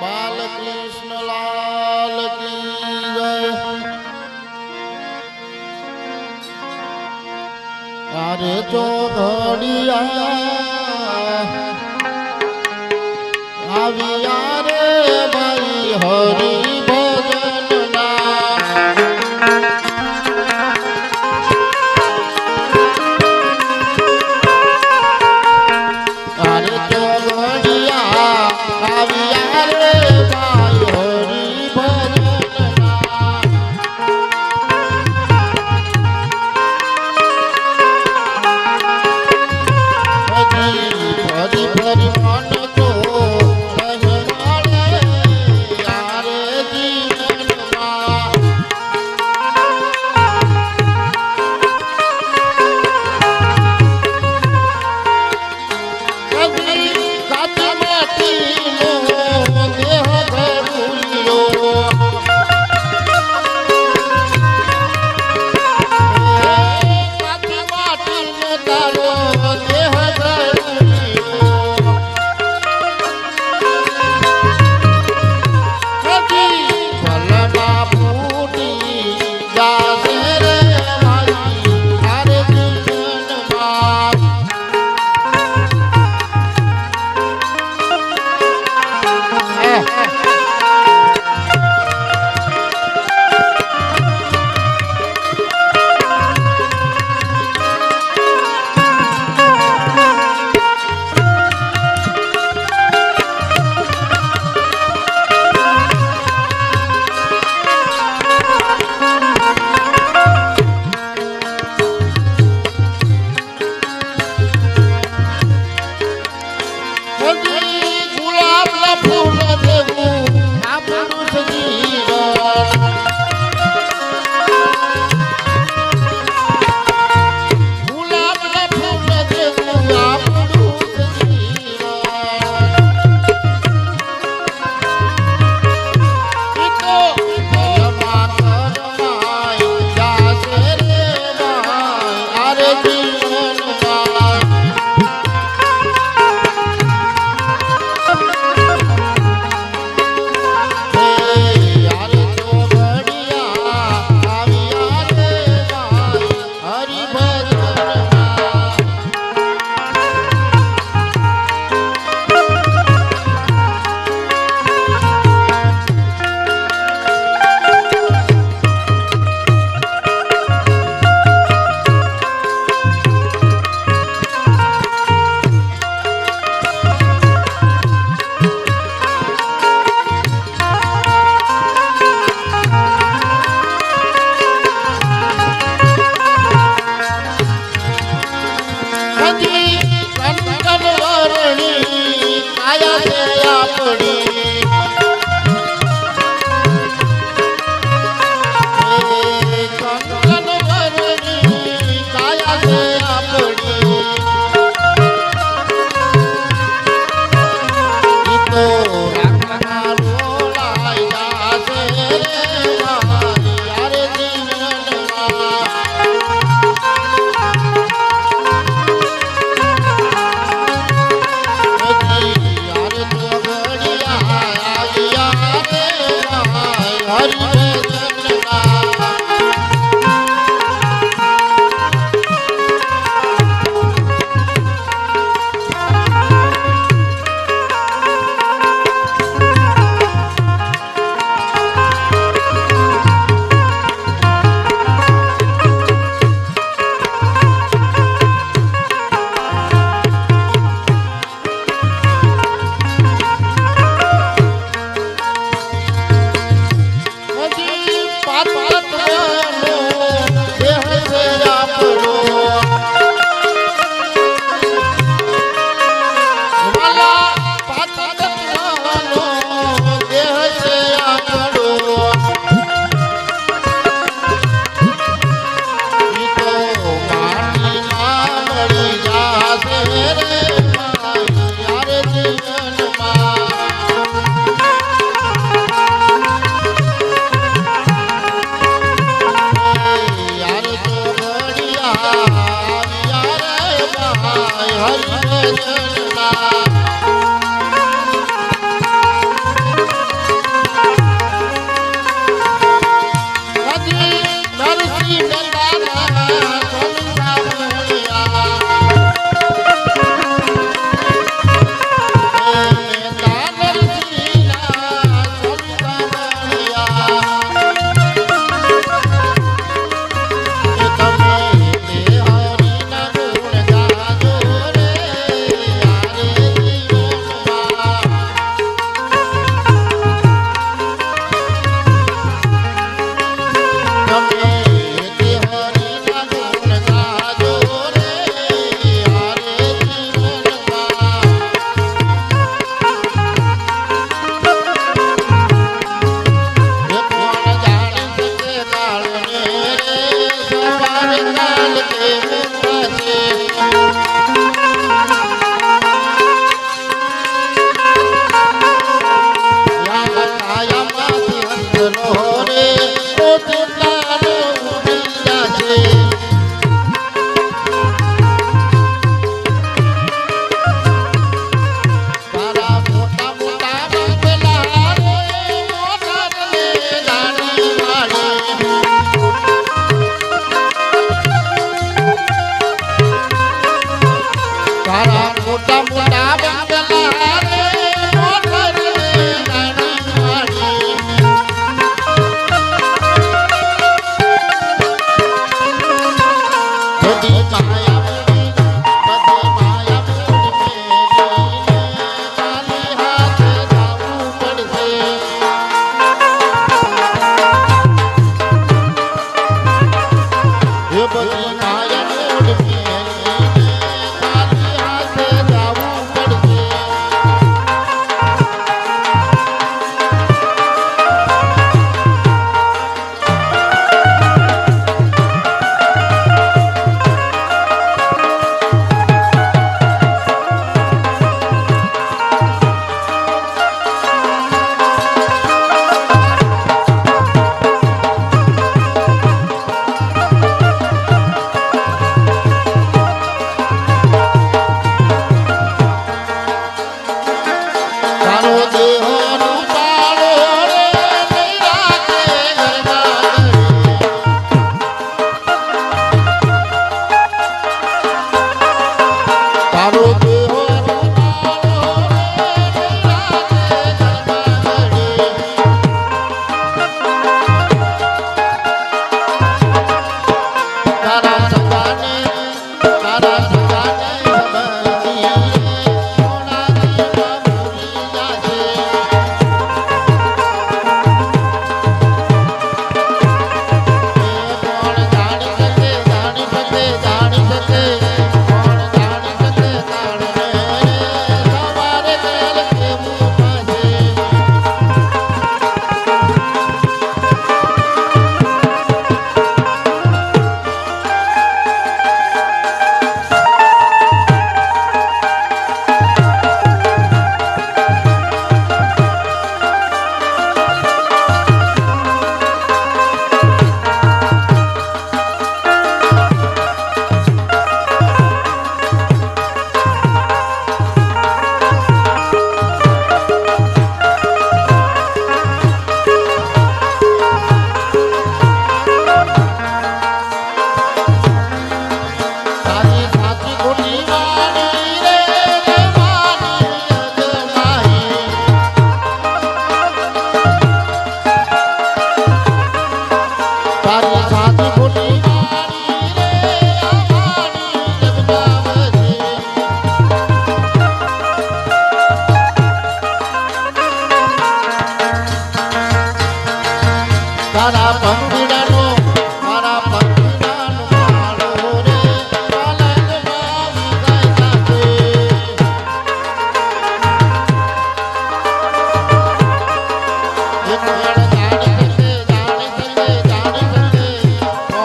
બાલકૃષ્ણ લાલ કી જય. અરે જો ઘડિયા આવ્યા રે ભાઈ હરી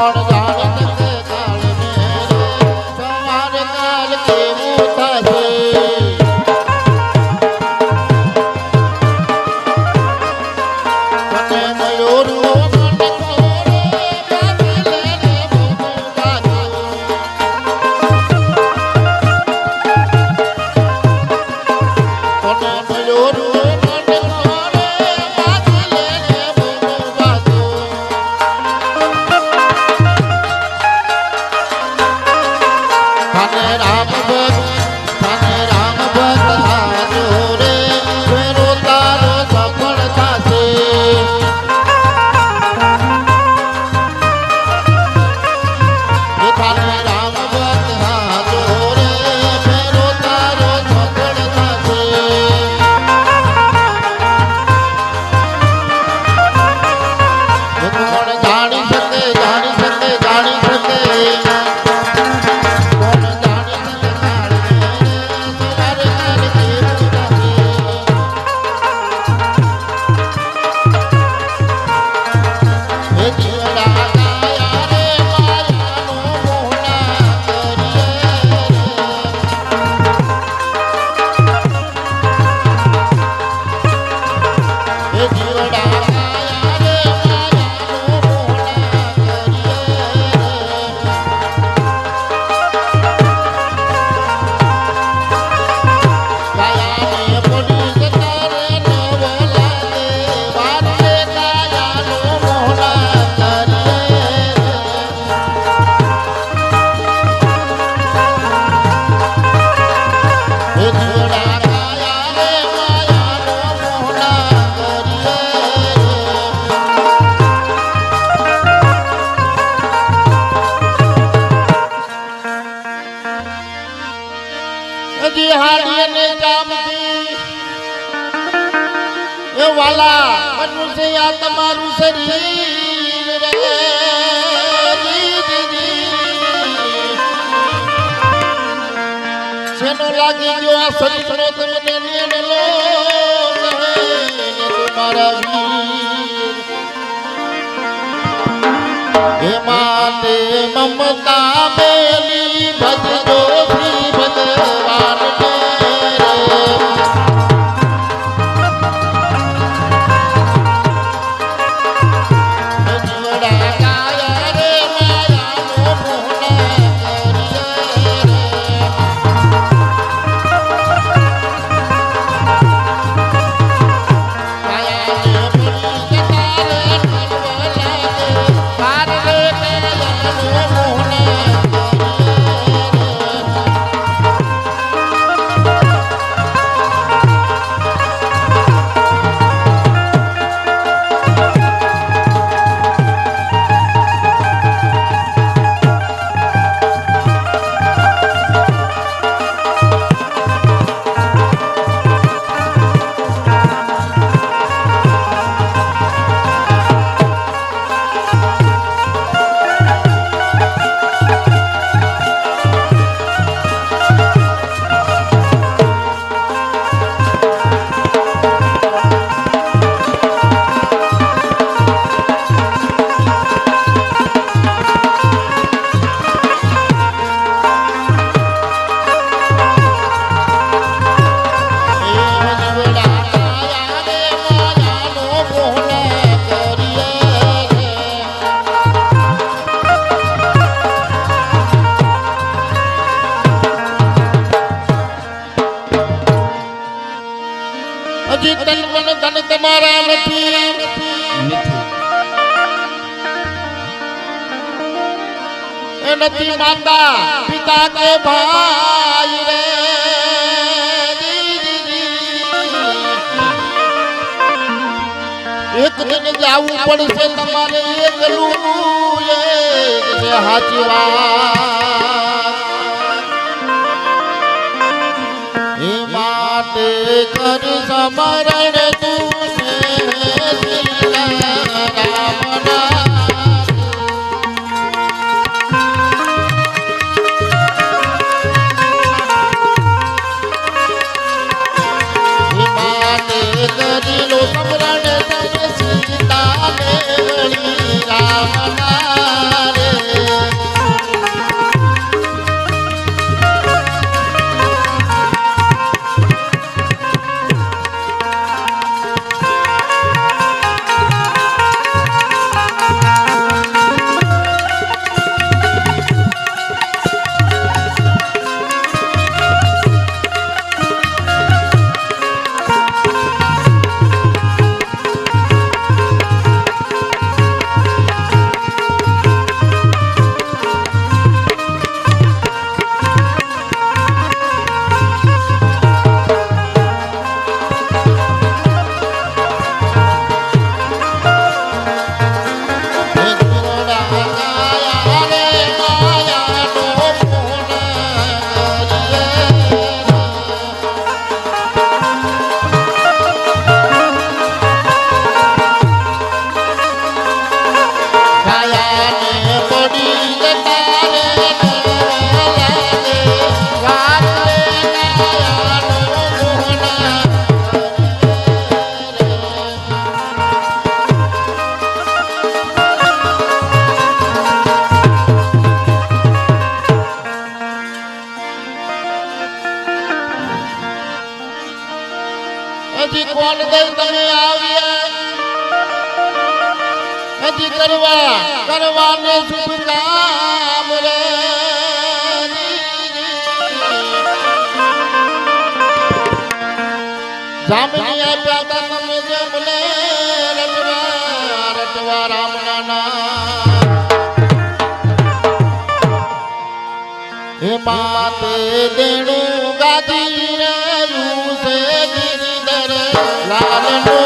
Oh. the છે આ તમારું શરીર. શેનો લાગી ગયો આ શરીરનો તમને નિયમલો કહે તમારા માતે મમતા મેલી ભજજો શ્રી ભગવાન તન મન ધન તમારા નથી એ નથી માતા, પિતા કે ભાઈ રે. એક દિન જાવું પડશે તમારે એકલું એ કર જામની આપ્યા તા તમે જેમ લે રટવા રટવા રામના નામ હે માતે દેણું ગાદી રહ્યું છે ગિરિધર. લાલનો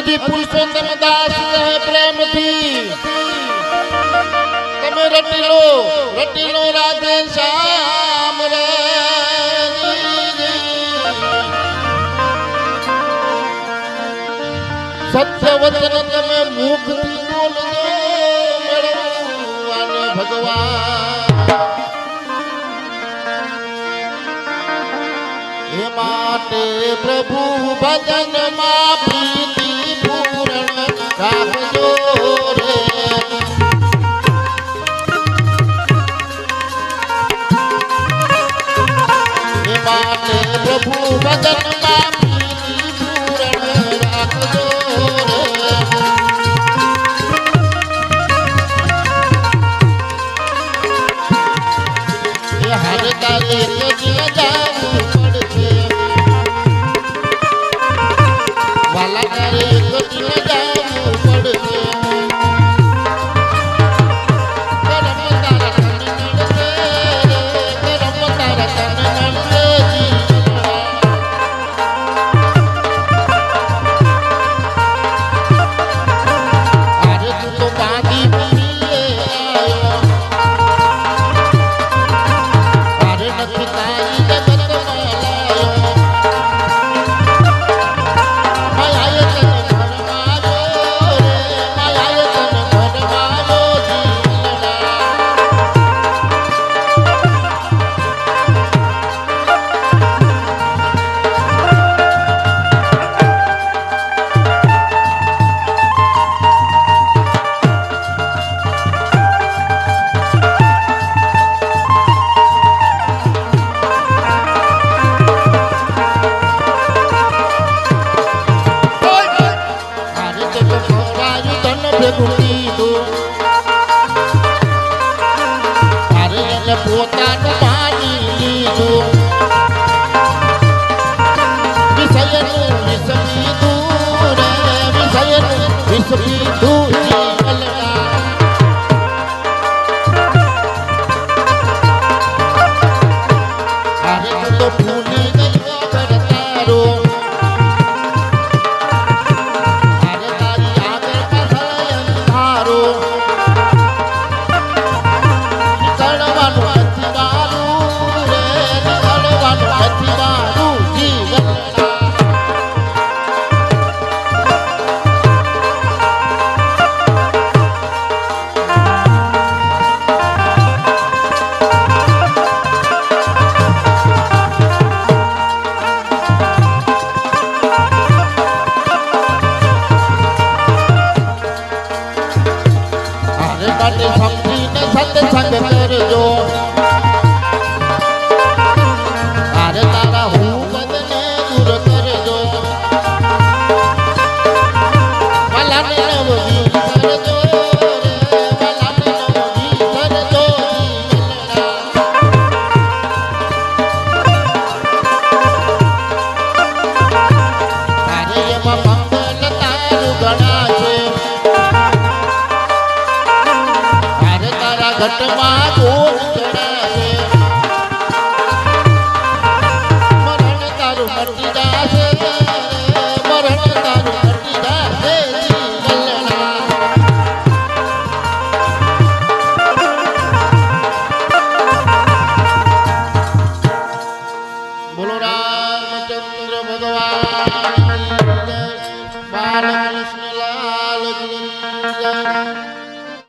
હજી પુરુષોત્તમ દાસ કહે પ્રેમથી. તમે રટી લો રટી લો રાધે શ્યામ રે. સત્ય વચન તમે મુખથી બોલજો ભગવાન. માટે પ્રભુ ભજનમાં भगत का